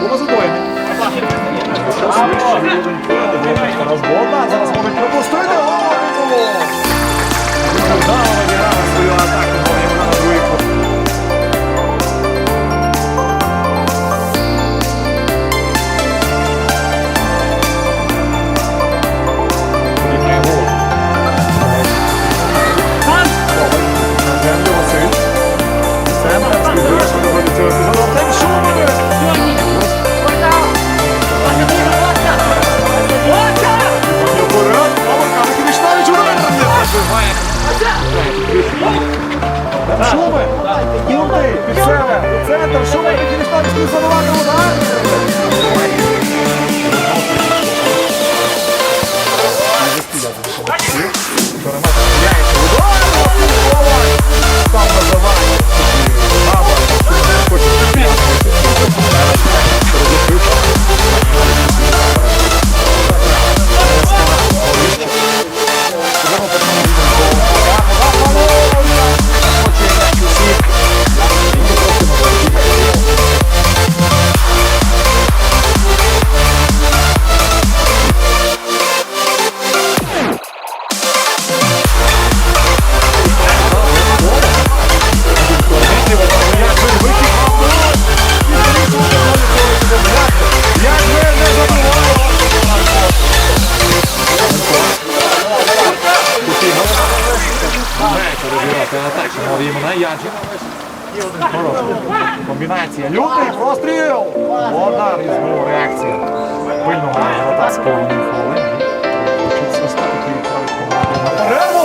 Була задвоєна. Зараз можуть пропустити. Шумер, Юрий, під себе, центр, Шумер, Киричнавич, не забиває удар. Мов йому на яджі. Комбінація. Лютий простріл! Водар і знову реакція. Пильно грає вода з повним фалем. Чуть стати який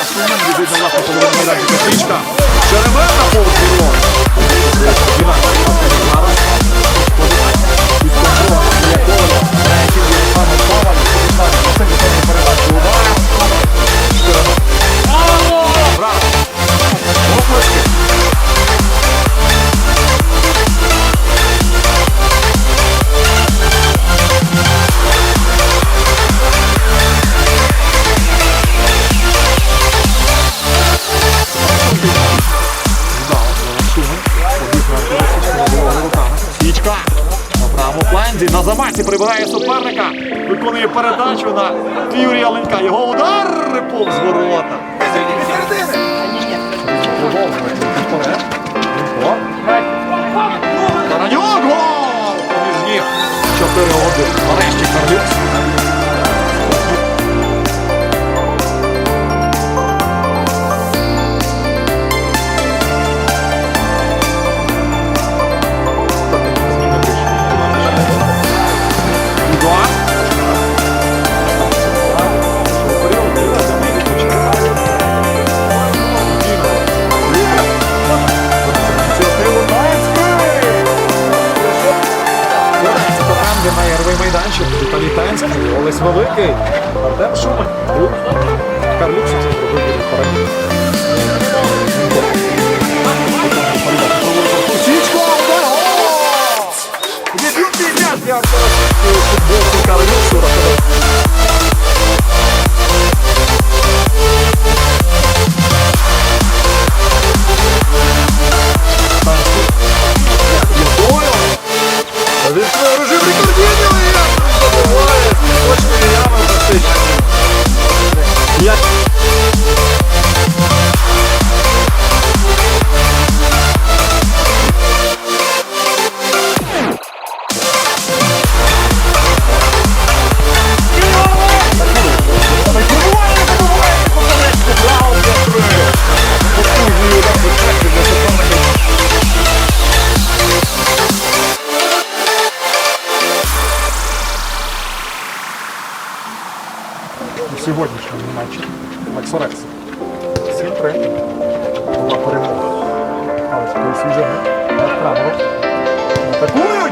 атака 3-2. Біжить на власну половину майданчика. Січка. Черемета повз ворот. Правому на замасі прибирає суперника. Виконує передачу на Юрія Ленька. Його удар повз ворота. Таранюк гол! Поміж ніг. 4-1. Нарешті Карлюкс. Команди на майданчик. Віталій Таїнський, Олесь Великий, Артем Шуман. Карлюкс зробив парадні. Сьогоднішньому матчі Максорекс. 7-3. Була перемога. Але свіжий на камеру. Атакують!